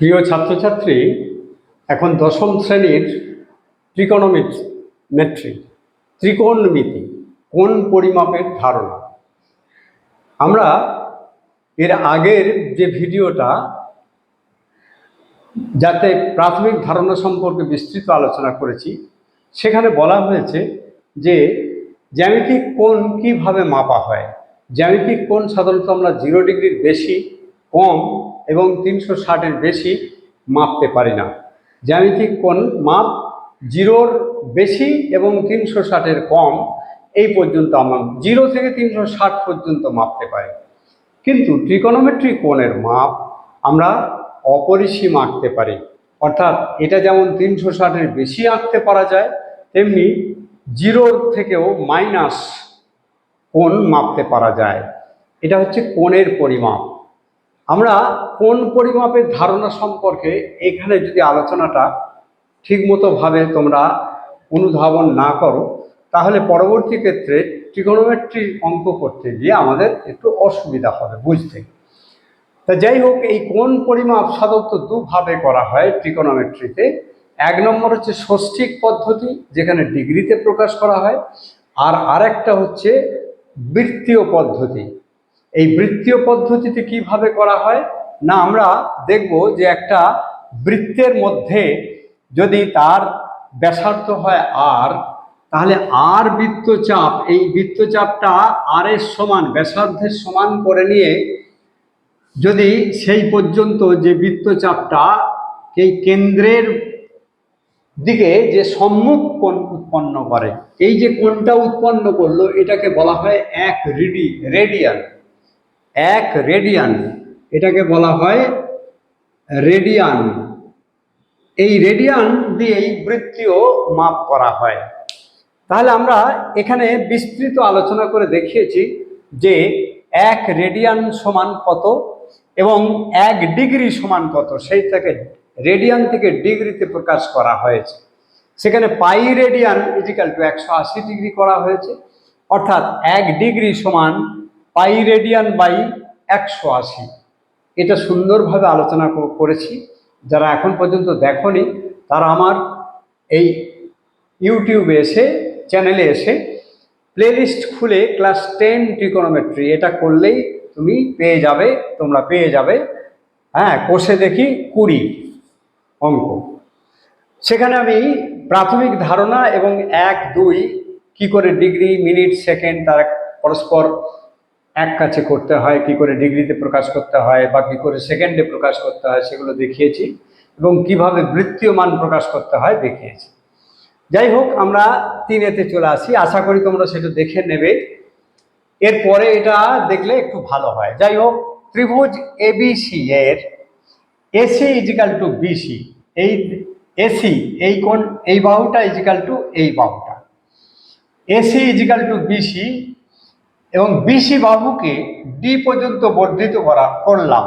প্রিয় ছাত্রছাত্রী, এখন দশম শ্রেণির ত্রিকোণমিতি মেট্রি ত্রিকোণমিতি কোন পরিমাপের ধারণা। আমরা এর আগের যে ভিডিওটা, যাতে প্রাথমিক ধারণা সম্পর্কে বিস্তৃত আলোচনা করেছি, সেখানে বলা হয়েছে যে, জ্যামিতিক কোণ কীভাবে মাপা হয়? জ্যামিতিক কোণ সাধারণত আমরা জিরো ডিগ্রির বেশি, কম এবং তিনশো ষাটের বেশি মাপতে পারি না। জ্যামিতিক কোণ মাপ জিরোর বেশি এবং তিনশো ষাটের কম, এই পর্যন্ত আমরা জিরো থেকে তিনশো ষাট পর্যন্ত মাপতে পারি। কিন্তু ট্রিকোনোমেট্রি কোণের মাপ আমরা অপরিসীম আঁকতে পারি। অর্থাৎ এটা যেমন তিনশো ষাটের বেশি আঁকতে পারা যায়, তেমনি জিরোর থেকেও মাইনাস কোণ মাপতে পারা যায়। এটা হচ্ছে কোণের পরিমাপ। আমরা কোন পরিমাপের ধারণা সম্পর্কে এখানে যদি আলোচনাটা ঠিকমতোভাবে তোমরা অনুধাবন না করো, তাহলে পরবর্তী ক্ষেত্রে ট্রিগোনোমেট্রি অঙ্ক করতে গিয়ে আমাদের একটু অসুবিধা হবে, বুঝতে। তা যাই হোক, এই কোন পরিমাপ সাধারণত দুভাবে করা হয় ট্রিকোনোমেট্রিতে এক নম্বর হচ্ছে ষষ্ঠিক পদ্ধতি, যেখানে ডিগ্রিতে প্রকাশ করা হয়, আর আরেকটা হচ্ছে বৃত্তীয় পদ্ধতি। এই বৃত্তীয় পদ্ধতিতে কীভাবে করা হয়? না, আমরা দেখব যে একটা বৃত্তের মধ্যে যদি তার ব্যাসার্থ হয় আর তাহলে আর বৃত্তচাপ, এই বৃত্তচাপটা আর এর সমান, ব্যাসার্ধের সমান করে নিয়ে যদি সেই পর্যন্ত যে বৃত্তচাপটা এই কেন্দ্রের দিকে যে সম্মুখ কোণ উৎপন্ন করে, এই যে কোণটা উৎপন্ন করল, এটাকে বলা হয় এক রিডি রেডিয়ান এক রেডিয়ান এটাকে বলা হয় রেডিয়ান এই রেডিয়ান দিয়েই বৃত্তীয় মাপ করা হয়। তাহলে আমরা এখানে বিস্তৃত আলোচনা করে দেখিয়েছি যে এক রেডিয়ান সমান কত এবং এক ডিগ্রি সমান কত। সেই থেকে রেডিয়ান থেকে ডিগ্রিতে প্রকাশ করা হয়েছে। সেখানে পাই রেডিয়ান ইজিক্যাল টু একশো আশি ডিগ্রি করা হয়েছে। অর্থাৎ এক ডিগ্রি সমান পাই রেডিয়ান বাই একশো আশি। এটা সুন্দরভাবে আলোচনা করেছি। যারা এখন পর্যন্ত দেখনি, তারা আমার এই ইউটিউবে এসে চ্যানেলে এসে প্লেলিস্ট খুলে ক্লাস টেন ট্রিকোনোমেট্রি এটা করলেই তুমি পেয়ে যাবে, তোমরা পেয়ে যাবে। হ্যাঁ কোষে দেখি কুড়ি অঙ্ক। সেখানে আমি প্রাথমিক ধারণা এবং এক দুই কি করে ডিগ্রি মিনিট সেকেন্ড তারা পরস্পর এক কাছে করতে হয়, কি করে ডিগ্রিতে প্রকাশ করতে হয় বা কি করে সেকেন্ডে প্রকাশ করতে হয় সেগুলো দেখিয়েছি এবং কীভাবে বৃত্তীয় মান প্রকাশ করতে হয় দেখিয়েছি। যাই হোক, আমরা তিনেতে চলে আসি। আশা করি তোমরা সেটা দেখে নেবে। এরপরে এটা দেখলে একটু ভালো হয়। যাই হোক, ত্রিভুজ এবিসি এর এসি ইজিক্যাল টু বিসি এই এসি এই কোন এই বাহুটা ইজিক্যাল টু এই বাহুটা। এসি ইজিক্যাল টু বিসি এবং বিসি বাহুকে ডি পর্যন্ত বর্ধিত করা করলাম।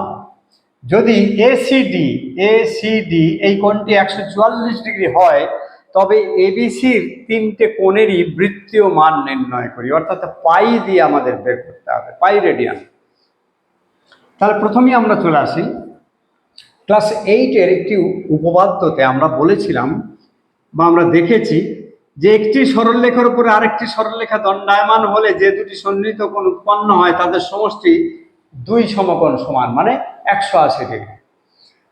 যদি এসিডি এসিডি এই কোণটি একশো চুয়াল্লিশ ডিগ্রি হয়, তবে এবিসির তিনটে কোণেরই বৃত্তীয় মান নির্ণয় করি। অর্থাৎ পাই দিয়ে আমাদের বের করতে হবে, পাই রেডিয়ান। তাহলে প্রথমেই আমরা চলে আসি। ক্লাস এইটের একটি উপপাদ্যতে আমরা বলেছিলাম বা আমরা দেখেছি যে একটি সরলরেখার উপরে আরেকটি সরলরেখা দণ্ডায়মান হলে যে দুটি সন্নিহিত কোণ উৎপন্ন হয়, তাদের সমষ্টি দুই সমকোণ সমান মানে একশো আশি ডিগ্রি।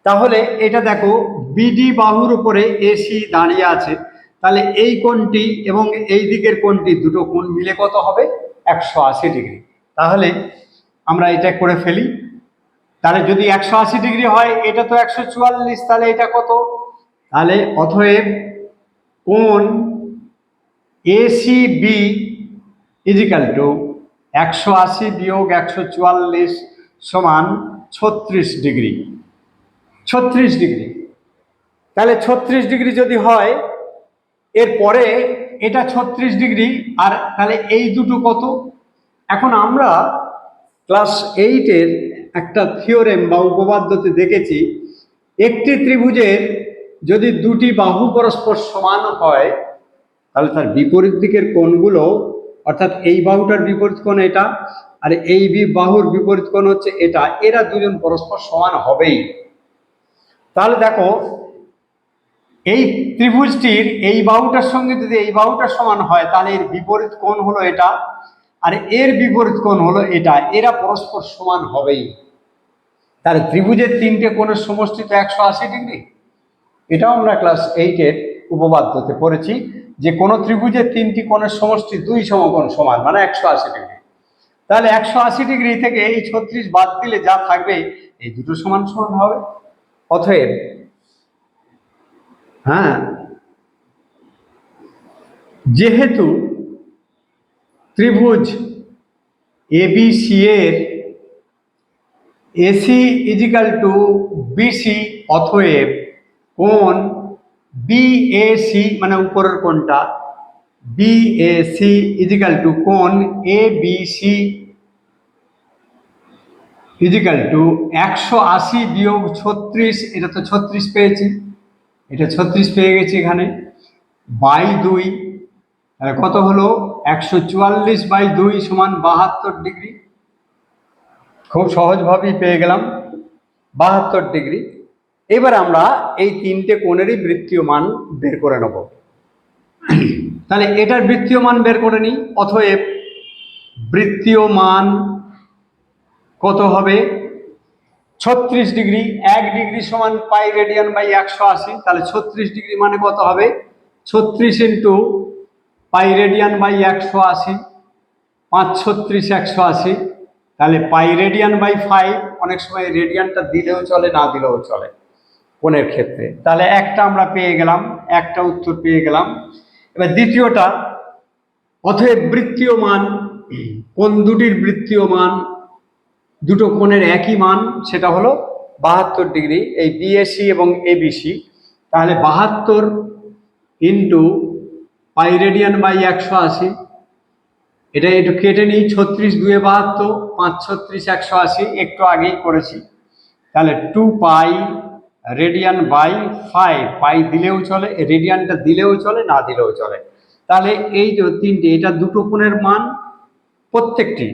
তাহলে এটা দেখো বিডি বাহুর উপরে এসি দাঁড়িয়ে আছে। তাহলে এই কোণটি এবং এই দিকের কোণটি দুটো কোণ মিলে কত হবে? একশো আশি ডিগ্রি। তাহলে আমরা এটা করে ফেলি। তাহলে যদি একশো আশি ডিগ্রি হয়, এটা তো একশো চুয়াল্লিশ, তাহলে এটা কত? তাহলে অতএব কোণ এসিবি ইজিক্যাল টু একশো আশি বিয়োগ একশো চুয়াল্লিশ সমান ছত্রিশ ডিগ্রি। ছত্রিশ ডিগ্রি। তাহলে ছত্রিশ ডিগ্রি যদি হয়, এরপরে এটা ছত্রিশ ডিগ্রি, আর তাহলে এই দুটো কত? এখন আমরা ক্লাস এইটের একটা থিওরেম বা উপপাদ্যতে দেখেছি, একটি ত্রিভুজের যদি দুটি বাহু পরস্পর সমান হয় তাহলে তার বিপরীত দিকের কোণগুলো, অর্থাৎ এই বাহুটার বিপরীত কোণ এটা, আর এই বাহুর বিপরীত কোণ হচ্ছে এটা, এরা দুজন পরস্পর সমান হবেই। তাহলে দেখো, এই ত্রিভুজটির এই বাহুটার সঙ্গে যদি এই বাহুটা সমান হয়, তাহলে এর বিপরীত কোণ হলো এটা, আর এর বিপরীত কোণ হলো এটা, এরা পরস্পর সমান হবেই। তাহলে ত্রিভুজের তিনটে কোণের সমষ্টি তো একশো আশি ডিগ্রি। এটাও আমরা ক্লাস এইটের উপপাদ্যতে পড়েছি। যে কোনো ত্রিভুজের তিনটি কোণের সমষ্টি দুই সমকোণ সমান মানে একশো আশি ডিগ্রি। তাহলে একশো আশি ডিগ্রি থেকে এই ছত্রিশ বাদ দিলে যা থাকবে, এই দুটো সমান সমান হবে। অতএব হ্যাঁ যেহেতু ত্রিভুজ এবিসি এর এসি ইজিক্যাল টু বিসি অথয়েব কোণ বিএসি মানে উপরের কোণটা। বিএসি ইজিক্যাল টু কোণ এ বিসি ইজিক্যাল টু একশো আশি বিয়োগ ছত্রিশ, এটা তো ছত্রিশ পেয়েছি। এটা ছত্রিশ পেয়ে গেছি এখানে। বাই দুই, তাহলে কত হলো? একশো চুয়াল্লিশ বাই দুই সমান বাহাত্তর ডিগ্রি। খুব সহজভাবেই পেয়ে গেলাম। বাহাত্তর ডিগ্রি। এবার আমরা এই তিনটে কোণেরই বৃত্তীয় মান বের করে নেব। তাহলে এটার বৃত্তীয় মান বের করে নিই অথয়েব বৃত্তীয় মান কত হবে? ছত্রিশ ডিগ্রি, এক ডিগ্রি সমান পাই রেডিয়ান বাই একশো আশি, তাহলে ছত্রিশ ডিগ্রি মানে কত হবে? ছত্রিশ ইন্টু পাই রেডিয়ান বাই একশো আশি, পাঁচ ছত্রিশ একশো আশি, তাহলে পাই রেডিয়ান বাই ফাইভ, অনেক সময় রেডিয়ানটা দিলেও চলে, না দিলেও চলে। কোণের ক্ষেত্রে। তাহলে একটা আমরা পেয়ে গেলাম, একটা উত্তর পেয়ে গেলাম। এবার দ্বিতীয়টা অথব বৃত্তীয় মান কোন দুটির বৃত্তীয় মান দুটো কোণের একই মান, সেটা হলো বাহাত্তর ডিগ্রি, এই বিএসি এবং এবিসি তাহলে বাহাত্তর ইন্টু পাই রেডিয়ান বাই একশো আশি। এটা একটু কেটে নিই, ছত্রিশ দুয়ে বাহাত্তর, পাঁচ ছত্রিশ একশো আশি, একটু আগেই করেছি। তাহলে two pi radian by five pi দিলেও চলে রেডিয়ানটা দিলেও চলে, না দিলেও চলে। তাহলে এই যে তিনটে, এটা দুটো কোণের মান প্রত্যেকটি।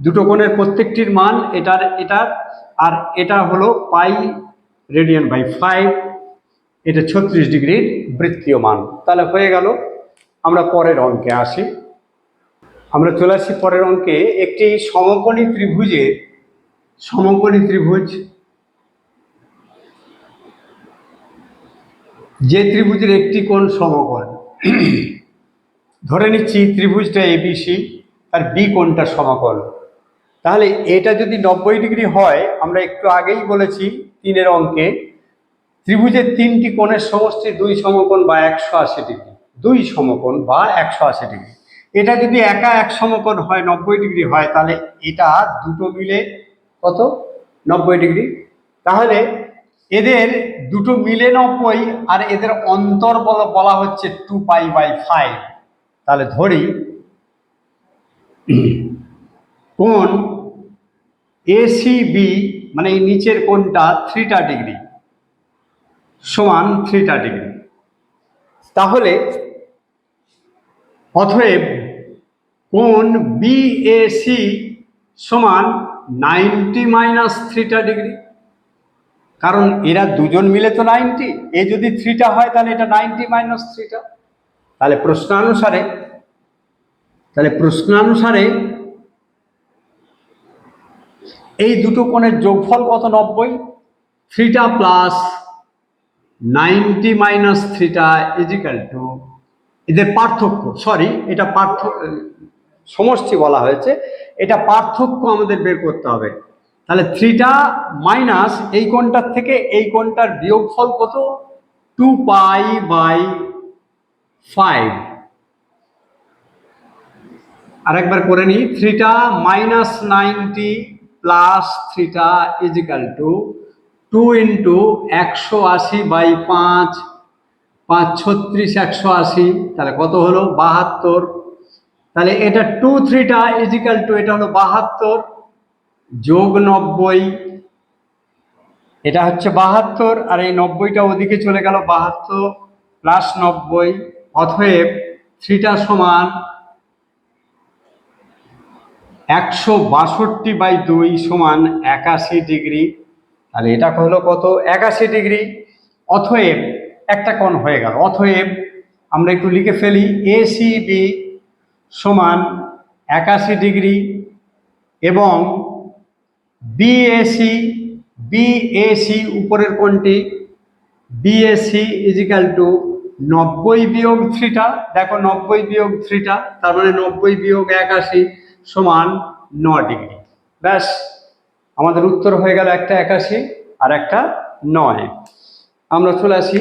দুটো কোণের প্রত্যেকটির মান, এটার এটার, আর এটা হলো পাই রেডিয়ান বাই ফাইভ এটা ছত্রিশ ডিগ্রির বৃত্তীয় মান। তাহলে হয়ে গেল, আমরা পরের অঙ্কে আসি। আমরা চলে আসি পরের অঙ্কে, একটি সমকোণী ত্রিভুজের, সমকোণী ত্রিভুজ যে ত্রিভুজের একটি কোণ সমকোণ। ধরে নিচ্ছি ত্রিভুজটা এবিসি আর বি কোণটা সমকোণ। তাহলে এটা যদি নব্বই ডিগ্রি হয়, আমরা একটু আগেই বলেছি তিনের অঙ্কে, ত্রিভুজের তিনটি কোণের সমষ্টি দুই সমকোণ বা একশো আশি ডিগ্রি। দুই সমকোণ বা একশো আশি ডিগ্রি। এটা যদি একা এক সমকোণ হয়, নব্বই ডিগ্রি হয়, তাহলে এটা দুটো মিলে কত? নব্বই ডিগ্রি। তাহলে এদের দুটো মিলে নব্বই, আর এদের অন্তর বলা হচ্ছে টু পাই বাই ফাইভ তাহলে ধরি, কোণ এসিবি মানে এই নিচের কোণটা থ্রিটা ডিগ্রি সমান থ্রিটা ডিগ্রি তাহলে অতএব কোণ বিএসি সমান নাইনটি মাইনাস থ্রিটা ডিগ্রি কারণ এরা দুজন মিলে তো নাইনটি এ যদি থ্রিটা হয় তাহলে এটা নাইনটি মাইনাস থ্রিটা তাহলে প্রশ্নানুসারে তাহলে প্রশ্নানুসারে এই দুটো কোণের যোগফল কত নব্বই? Three theta plus ninety minus three theta equal to এদের পার্থক্য সরি এটা পার্থক্য সমষ্টি বলা হয়েছে, এটা পার্থক্য আমাদের বের করতে হবে। তাহলে থ্রিটা মাইনাস এই কোণটার থেকে এই কোণটার বিয়োগফল কত? Two pi by five. আরেকবার করে নিই, three theta minus ninety plus three theta equal to two into একশো আশি বাই পাঁচ পাঁচ ছত্রিশ একশো আশি, তাহলে কত হলো? বাহাত্তর। তাহলে এটা টু থ্রিটা ইজিক্যাল টু, এটা হলো বাহাত্তর। যোগ নব্বই। এটা হচ্ছে বাহাত্তর, আর এই নব্বইটা ওদিকে চলে গেল বাহাত্তর প্লাস নব্বই অথব থ্রিটা সমান একশো বাষট্টি বাই দুই সমান একাশি ডিগ্রি। তাহলে এটা হলো কত? একাশি ডিগ্রি। অথয়েব একটা কোণ হয়ে গেল। অথয়েব আমরা একটু লিখে ফেলি, এ সি এসিবি সমান একাশি ডিগ্রি এবং বিএসি বিএসি উপরের কোণটি বিএসসি ইজিক্যাল টু নব্বই বিয়োগ থ্রিটা। দেখো নব্বই বিয়োগ থ্রিটা, তার মানে নব্বই বিয়োগ একাশি সমান ন ডিগ্রি। ব্যাস, আমাদের উত্তর হয়ে গেল একটা একাশি আর একটা নয়। আমরা চলে আসি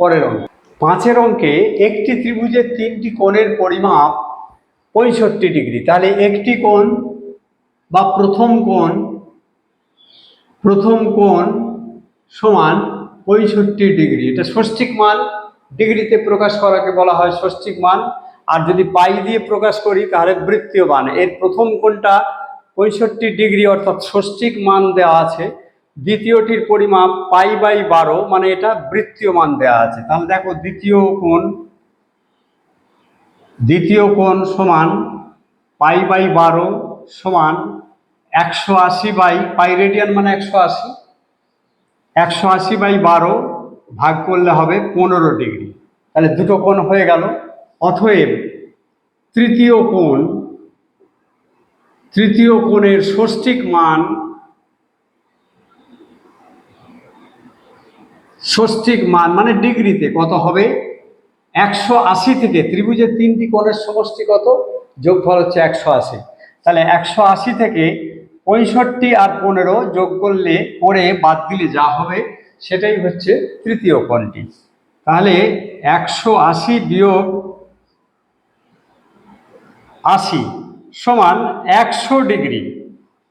পরের অঙ্ক। পাঁচের অঙ্কে একটি ত্রিভুজের তিনটি কোণের পরিমাপ পঁয়ষট্টি ডিগ্রি। তাহলে একটি কোণ বা প্রথম কোণ প্রথম কোণ সমান পঁয়ষট্টি ডিগ্রি। এটা ষষ্ঠিক মান। ডিগ্রিতে প্রকাশ করাকে বলা হয় ষষ্ঠিক মান। আর যদি পাই দিয়ে প্রকাশ করি, তাহলে বৃত্তীয় মান। এর প্রথম কোণটা পঁয়ষট্টি ডিগ্রি অর্থাৎ ষষ্ঠিক মান দেওয়া আছে। দ্বিতীয়টির পরিমাপ পাই বাই বারো মানে এটা বৃত্তীয় মান দেওয়া আছে। তাহলে দেখো, দ্বিতীয় কোণ দ্বিতীয় কোণ সমান পাই বাই বারো সমান একশো আশি বাই, পাই রেডিয়ান মানে একশো আশি। একশো আশি বাই বারো ভাগ করলে হবে পনেরো ডিগ্রি। তাহলে দুটো কোণ হয়ে গেল। অথয়েব তৃতীয় কোণ, তৃতীয় কোণের ষষ্ঠিক মান ষষ্ঠিক মান মানে ডিগ্রিতে কত হবে? একশো আশি থেকে ত্রিভুজের তিনটি কোণের সমষ্টি কত? যোগফল হচ্ছে একশো আশি। তাহলে একশো আশি থেকে পঁয়ষট্টি আর পনেরো যোগ করলে পরে বাদ দিলে যা হবে, সেটাই হচ্ছে তৃতীয় কোণটি তাহলে একশো আশি বিয়োগ আশি সমান একশো ডিগ্রি।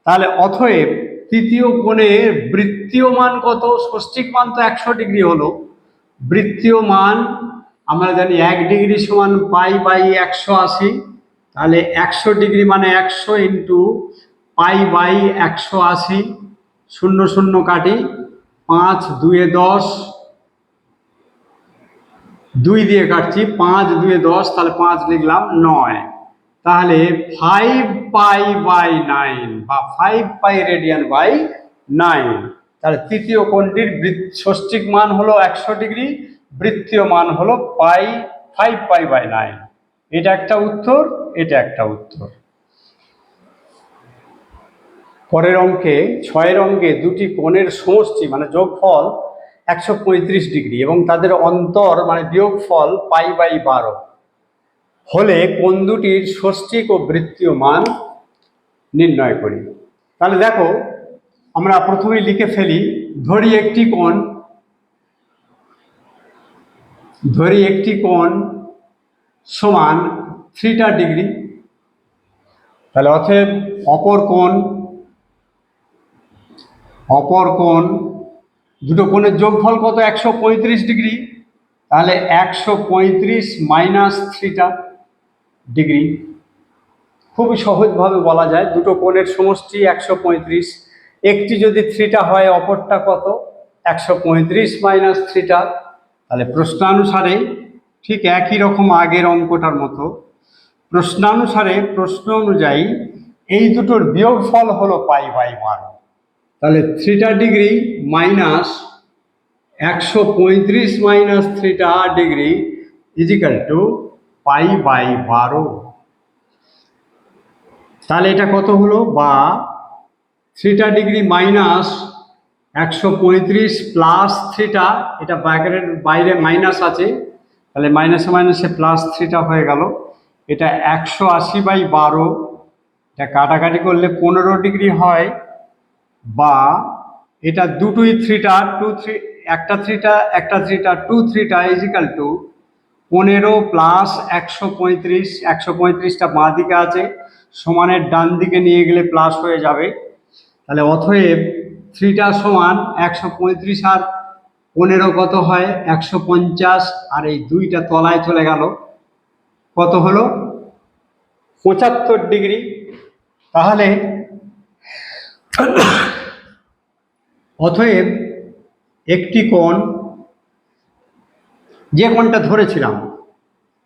তাহলে অথয়েব তৃতীয় কোণের বৃত্তীয় মান কত? ষষ্ঠিক মান তো একশো ডিগ্রি হলো। বৃত্তীয় মান আমরা জানি এক ডিগ্রি সমান পাই বাই একশো আশি। তাহলে একশো ডিগ্রি মানে একশো ইন্টু পাই বাই একশো আশি, শূন্য শূন্য কাটি, পাঁচ দুয়ে দশ, দুই দিয়ে কাটছি, পাঁচ দুয়ে দশ, তাহলে পাঁচ লিখলাম নয়। তাহলে ফাইভ পাই বাই নাইন বা five pi radian by nine তাহলে তৃতীয় কোণটির ষষ্ঠিক মান হলো একশো ডিগ্রি, বৃত্তীয় মান হলো pi five pi by nine এটা একটা উত্তর, এটা একটা উত্তর। পরের অঙ্কে ছয়ের অঙ্কে দুটি কোণের সমষ্টি মানে যোগফল, একশো পঁয়ত্রিশ ডিগ্রি এবং তাদের অন্তর মানে বিয়োগফল, পাই বাই বারো। হলে কোন দুটির ষষ্ঠিক ও বৃত্তীয় মান নির্ণয় করি। তাহলে দেখো, আমরা প্রথমেই লিখে ফেলি, ধরি একটি কোণ, ধরি একটি কোণ সমান থ্রিটা ডিগ্রি। তাহলে অতএব অপর কোণ অপর কোণ, দুটো কোণের যোগফল কত? একশো পঁয়ত্রিশ ডিগ্রি। তাহলে একশো পঁয়ত্রিশ মাইনাস থ্রিটা ডিগ্রি। খুবই সহজভাবে বলা যায়, দুটো কোণের সমষ্টি একশো পঁয়ত্রিশ। একটি যদি থ্রিটা হয়, অপরটা কত? একশো পঁয়ত্রিশ মাইনাস থ্রিটা। তাহলে প্রশ্নানুসারে ঠিক একই রকম আগের অঙ্কটার মতো, প্রশ্নানুসারে প্রশ্ন অনুযায়ী এই দুটোর বিয়োগফল হলো পাই বাই বারো তাহলে থ্রিটা ডিগ্রি মাইনাস একশো পঁয়ত্রিশ minus three theta degree equal to pi by বারো। তাহলে এটা কত হলো? বা থ্রিটা ডিগ্রি মাইনাস একশো পঁয়ত্রিশ প্লাস থ্রিটা এটা ব্র্যাকেটের বাইরে মাইনাস আছে। তাহলে মাইনাসে মাইনাসে প্লাস থ্রিটা হয়ে গেল। এটা একশো আশি বাই বারো। এটা কাটাকাটি করলে পনেরো ডিগ্রি হয়। বা এটা দুটোই থ্রিটা টু থ্রি একটা থ্রিটা একটা থ্রিটা টু থ্রিটা ইজিক্যাল টু পনেরো প্লাস একশো পঁয়ত্রিশ, একশো পঁয়ত্রিশটা বাঁ দিকে আছে, সমানের ডান দিকে নিয়ে গেলে প্লাস হয়ে যাবে। তাহলে অথয়েব থ্রিটা সমান একশো পঁয়ত্রিশ আর পনেরো কত হয়? একশো পঞ্চাশ, আর এই দুইটা তলায় চলে গেল। কত হলো? পঁচাত্তর ডিগ্রি তাহলে অতএব একটি কোণ, যে কোণটা ধরেছিলাম,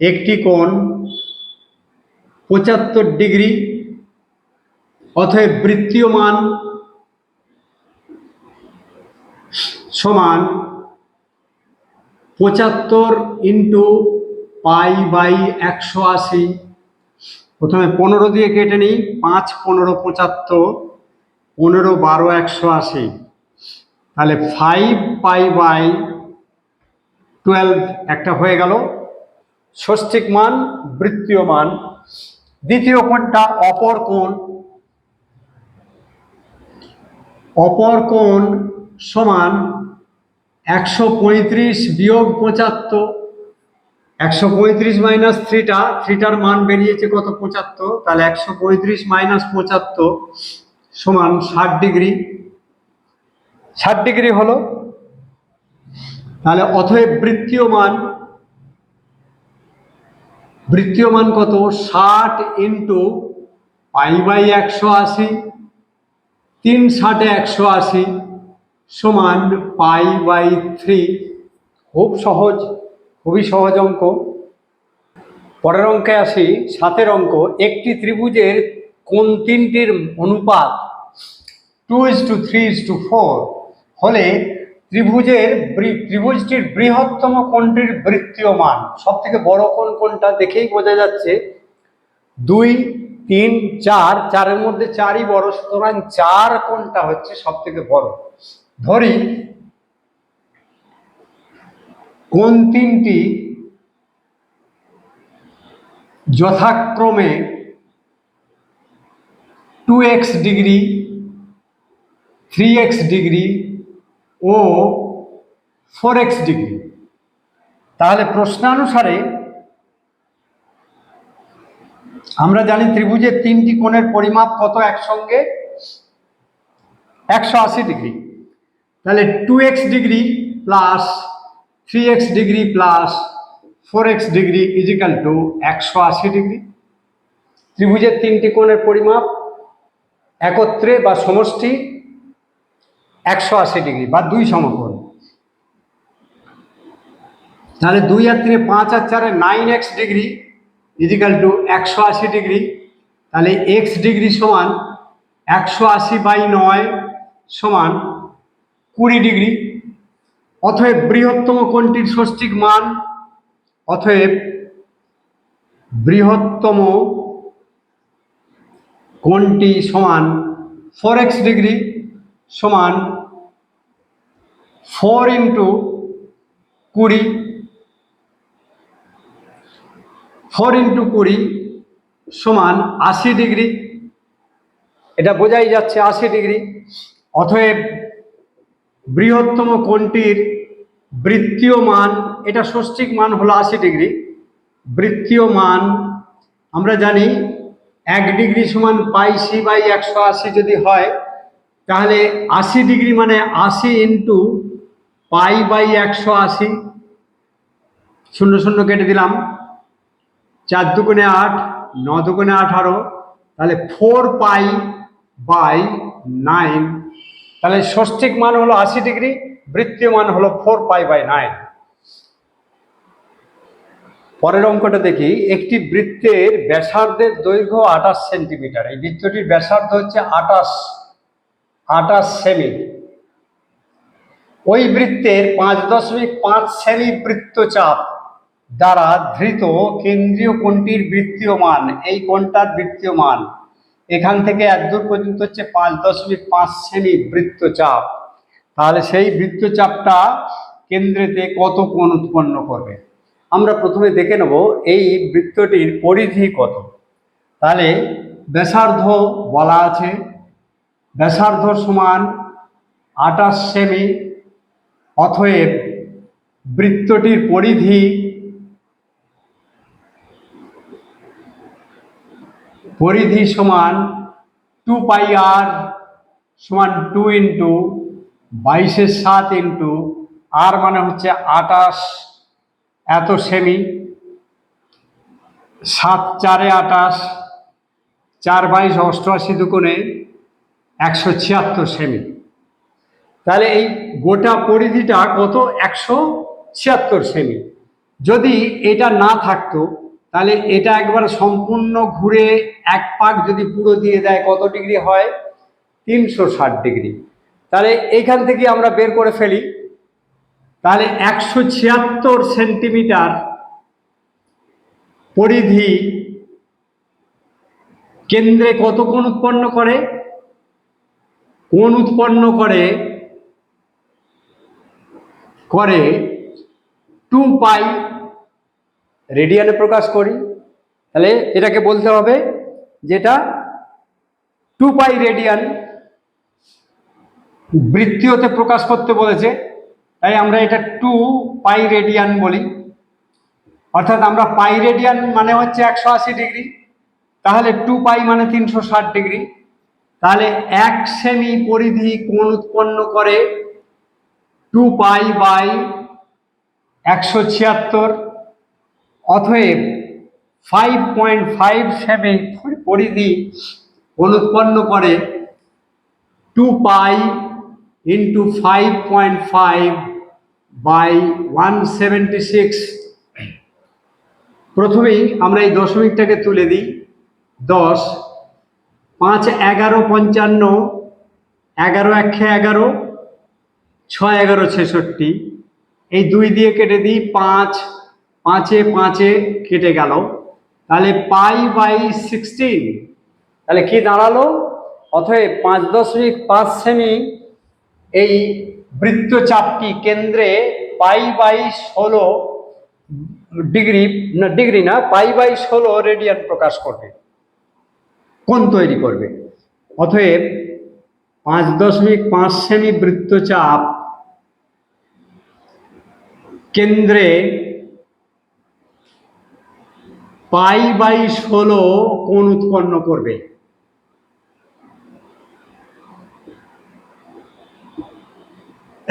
একটি কোণ পঁচাত্তর ডিগ্রি, অতএব বৃত্তীয় মান সমান পঁচাত্তর ইন্টু পাই বাই একশো আশি। প্রথমে পনেরো দিয়ে কেটে নিই, পাঁচ, পনেরো, পঁচাত্তর। পনেরো, বারো, একশো আশি। তাহলে ফাইভ পাই বাই টুয়েলভ একটা হয়ে গেল। ষষ্ঠিক মান, বৃত্তীয় মান। দ্বিতীয় কোণটা অপর কোণ। অপর কোণ সমান একশো পঁয়ত্রিশ বিয়োগ পঁচাত্তর। একশো পঁয়ত্রিশ মাইনাস থ্রিটা থ্রিটার মান বেরিয়েছে কত? পঁচাত্তর। তাহলে একশো পঁয়ত্রিশ মাইনাস পঁচাত্তর। সমান ষাট ডিগ্রি। ষাট ডিগ্রি হলো? তাহলে অতএব বৃত্তীয় মান বৃত্তীয় মান কত? ষাট ইন্টু পাই বাই একশো আশি তিন ষাটে একশো আশি সমান পাই বাই থ্রি। খুব সহজ খুবই সহজ অঙ্ক। পরের অঙ্কে আসি সাতের অঙ্ক একটি ত্রিভুজের কোন তিনটির অনুপাত two is to three is to four? হলে ত্রিভুজের ত্রিভুজটির বৃহত্তম কোণটির বৃত্তীয় মান সব থেকে বড় কোণ কোনটা দেখেই বোঝা যাচ্ছে। দুই, তিন, চার, চারের মধ্যে চারই বড়, সুতরাং চার কোণটা হচ্ছে সব থেকে বড়? ধরি, কোন তিনটি যথাক্রমে two X degree three X degree ও ফোর এক্স ডিগ্রি তাহলে প্রশ্নানুসারে আমরা জানি ত্রিভুজের তিনটি কোণের পরিমাপ কত একসঙ্গে? একশো আশি ডিগ্রি তাহলে two X degree plus three X degree plus four X degree equal to একশো আশি ডিগ্রি ত্রিভুজের তিনটি কোণের পরিমাপ একত্রে বা সমষ্টি একশো আশি ডিগ্রি বা দুই সমকোণ। তাহলে দুই আর তিনে পাঁচ আর চারে nine X degree equal to একশো আশি ডিগ্রি। তাহলে এক্স ডিগ্রি সমান একশো আশি বাই নয় সমান কুড়ি ডিগ্রি। অতএব বৃহত্তম কোণটির ষষ্ঠিক মান, অতএব বৃহত্তম কোণটি সমান ফোর এক্স ডিগ্রি সমান ফোর ইন্টু কুড়ি ফোর ইন্টু কুড়ি সমান আশি ডিগ্রি এটা বোঝাই যাচ্ছে আশি ডিগ্রি অতএব বৃহত্তম কোণটির বৃত্তীয় মান, এটা ষষ্ঠিক মান হলো আশি ডিগ্রি বৃত্তীয় মান আমরা জানি এক ডিগ্রি সমান পাই সি বাই একশো আশি যদি হয়, তাহলে আশি ডিগ্রি মানে আশি ইন্টু পাই বাই একশো আশি। শূন্য শূন্য কেটে দিলাম। চার দুগুণে আট, ন দুগুণে আঠারো, তাহলে ফোর পাই বাই নাইন। তাহলে ষষ্ঠিক মান হলো আশি ডিগ্রি, বৃত্তীয় মান হলো ফোর পাই বাই নাইন। পরের অঙ্কটা দেখি, একটি বৃত্তের ব্যাসার্ধের দৈর্ঘ্য আঠাশ সেন্টিমিটার। এই বৃত্তটির ব্যাসার্ধ হচ্ছে আঠাশ আঠাশ সেমি। ওই বৃত্তের পাঁচ দশমিক পাঁচ সেমি বৃত্তচাপ দ্বারা ধৃত কেন্দ্রীয় কোণটির বৃত্তীয় মান এই কোণটার বৃত্তীয় মান এখান থেকে একদূর পর্যন্ত হচ্ছে পাঁচ দশমিক পাঁচ সেমি বৃত্তচাপ। তাহলে সেই বৃত্তচাপটা কেন্দ্রেতে কত কোণ উৎপন্ন করবে? আমরা প্রথমে দেখে নেব এই বৃত্তটির পরিধি কত। তাহলে ব্যাসার্ধ বলা আছে, ব্যাসার্ধ সমান আটাশ সেমি, অতএব বৃত্তটির পরিধি পরিধি সমান টু পাই আর সমান টু ইন্টু বাইশের সাত ইন্টু আর মানে হচ্ছে আটাশ এত সেমি। সাত, চারে আটাশ চার, বাইশ, অষ্টআশি দুগুণে একশো ছিয়াত্তর সেমি। তাহলে এই গোটা পরিধিটা কত? একশো ছিয়াত্তর সেমি। যদি এটা না থাকতো, তাহলে এটা একবার সম্পূর্ণ ঘুরে এক পাক যদি পুরো দিয়ে দেয়, কত ডিগ্রি হয়? তিনশো ষাট ডিগ্রি। তাহলে এইখান থেকে আমরা বের করে ফেলি। তাহলে একশো ছিয়াত্তর সেন্টিমিটার পরিধি কেন্দ্রে কত কোণ উৎপন্ন করে? কোণ উৎপন্ন করে? করে টু পাই রেডিয়ানে প্রকাশ করি। তাহলে এটাকে বলতে হবে যেটা টু পাই রেডিয়ান বৃত্তীয়তে প্রকাশ করতে বলেছে। তাই আমরা এটা টু পাই রেডিয়ান বলি। অর্থাৎ আমরা পাই রেডিয়ান মানে হচ্ছে একশো আশি ডিগ্রি, তাহলে টু পাই মানে তিনশো ষাট ডিগ্রি। তাহলে এক সেমি পরিধি কোণ উৎপন্ন করে টু পাই বাই একশো ছিয়াত্তর, অতএব ফাইভ পয়েন্ট ফাইভ সেভেন পরিধি কোণ উৎপন্ন করে two pi into five point five by one seventy six প্রথমেই আমরা এই দশমিকটাকে তুলে দিই। দশ, পাঁচ এগারো পঞ্চান্ন, এগারো একে এগারো, ছয় এগারো ছেষট্টি। এই দুই দিয়ে কেটে দিই, পাঁচ, পাঁচে পাঁচে কেটে গেল। তাহলে পাই বাই সিক্সটিন। তাহলে কি দাঁড়াল? অতএব পাঁচ দশমিক পাঁচ সেমি এই বৃত্তচাপটি কেন্দ্রে পাই বাই ষোলো ডিগ্রি, না ডিগ্রি না, পাই বাই ষোলো রেডিয়ান প্রকাশ করবে। কোণ তৈরি করবে? অতএব পাঁচ দশমিক পাঁচ সেমি বৃত্তচাপ কেন্দ্রে পাই বাই ষোলো কোণ উৎপন্ন করবে।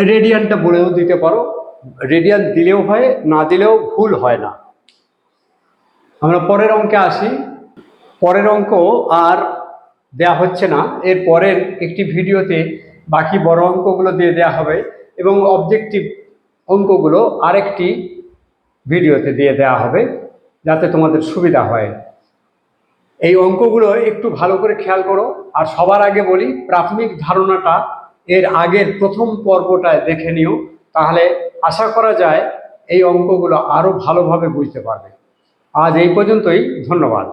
রেডিয়ানটা বলেও দিতে পারো। রেডিয়ান দিলেও হয়, না দিলেও ভুল হয় না। আমরা পরের অঙ্কে আসি। পরের অঙ্ক আর দেয়া হচ্ছে না। এর পরের একটি ভিডিওতে বাকি বড় অঙ্কগুলো দিয়ে দেয়া হবে এবং অবজেক্টিভ অঙ্কগুলো আরেকটি ভিডিওতে দিয়ে দেয়া হবে যাতে তোমাদের সুবিধা হয়। এই অঙ্কগুলো একটু ভালো করে খেয়াল করো। আর সবার আগে বলি, প্রাথমিক ধারণাটা এর আগের প্রথম পর্বটায় দেখে নিও, তাহলে আশা করা যায় এই অঙ্কগুলো আরও ভালোভাবে বুঝতে পারবে। আজ এই পর্যন্তই, ধন্যবাদ।